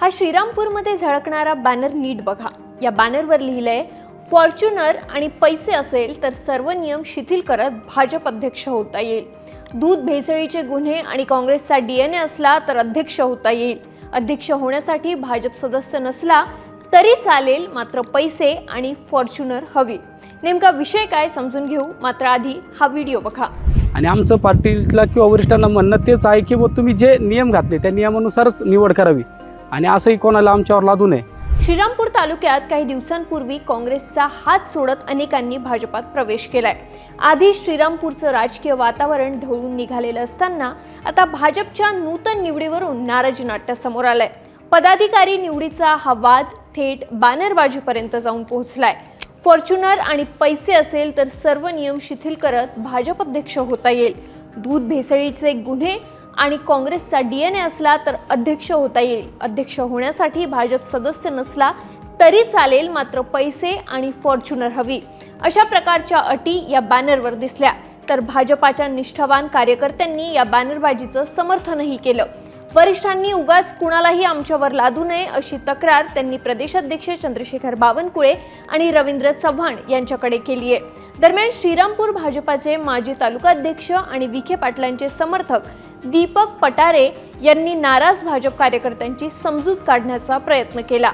हा श्रीरामपूरमध्ये झळकणारा बॅनर नीट बघा. या बॅनरवर लिहिलंय फॉर्च्युनर आणि पैसे असेल तर सर्व नियम शिथिल करत भाजप अध्यक्ष होता येईल. दूध भेसळीचे गुन्हे आणि काँग्रेसचा डीएनए असला तर अध्यक्ष होता येईल. अध्यक्ष होण्यासाठी भाजप सदस्य नसला तरी चालेल मात्र पैसे आणि फॉर्च्युनर हवी. नेमका विषय काय समजून घेऊ? मात्र आधी हा व्हिडिओ बघा. आणि आमचं पार्टीला किंवा वरिष्ठांना म्हणणं तेच आहे की तुम्ही जे नियम घातले त्या नियमानुसारच निवड करावी. आणि असंही कोणाला आमच्यावर लादू नये. श्रीरामपूर तालुक्यात काही दिवसांपूर्वी काँग्रेसचा हात सोडत अनेकांनी भाजपात प्रवेश केलाय. आधी श्रीरामपूरचं राजकीय वातावरण ढवळून निघालेलं असताना आता भाजपच्या नूतन निवडीवरून नाराजी नाट्य समोर आलंय. पदाधिकारी निवडीचा हा वाद थेट बॅनरबाजीपर्यंत जाऊन पोहोचलाय. फॉर्च्युनर आणि पैसे असेल तर सर्व नियम शिथिल करत भाजप अध्यक्ष होता येईल. दूध भेसळीचे गुन्हे आणि काँग्रेसचा डीएनए असला तर अध्यक्ष होता येईल. अध्यक्ष होण्यासाठी भाजप सदस्य नसला तरी चालेल मात्र पैसे आणि फॉर्च्युनर हवी. अशा प्रकारच्या अटी या बॅनरवर दिसल्या. तर भाजपाच्या निष्ठावान कार्यकर्त्यांनी या बॅनरबाजीचं समर्थनही केलं. वरिष्ठांनी उगाच कुणालाही आमच्यावर लादू नये अशी तक्रार त्यांनी प्रदेशाध्यक्ष चंद्रशेखर बावनकुळे आणि रवींद्र चव्हाण यांच्याकडे केली आहे. दरम्यान श्रीरामपूर भाजपाचे माजी तालुकाध्यक्ष आणि विखे पाटलांचे समर्थक दीपक पटारे यांनी नाराज भाजप कार्यकर्त्यांची समजूत काढण्याचा प्रयत्न केला.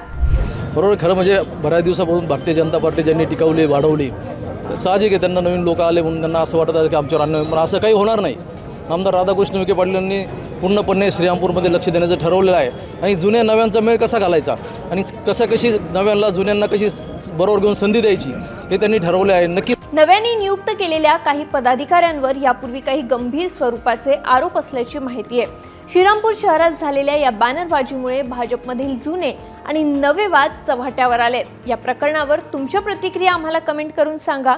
बरोबर खरं म्हणजे बऱ्याच दिवसापासून भारतीय जनता पार्टी ज्यांनी टिकवली वाढवली तर साहजिक आहे त्यांना नवीन लोक आले म्हणून त्यांना असं वाटत आलं की आमच्यावर अन्याय पण असं काही होणार नाही. आमदार राधाकृष्ण विखे पाटील यांनी पूर्णपणे श्रीरामपूरमध्ये लक्ष देण्याचं ठरवलेलं आहे. आणि जुन्या नव्यांचा मेळ कसा घालायचा? आणि कसं कशी नव्यांना जुन्यांना कशी बरोबर घेऊन संधी द्यायची? हे त्यांनी ठरवले आहे. नक्की नव्याने नियुक्त केलेल्या काही पदाधिकाऱ्यांवर यापूर्वी काही गंभीर स्वरूपाचे आरोप असल्याची माहिती आहे. श्रीरामपूर शहरात झालेल्या या बॅनरबाजीमुळे भाजपमधील जुने आणि नवे वाद चव्हाट्यावर आलेत. या प्रकरणावर तुमच्या प्रतिक्रिया आम्हाला कमेंट करून सांगा.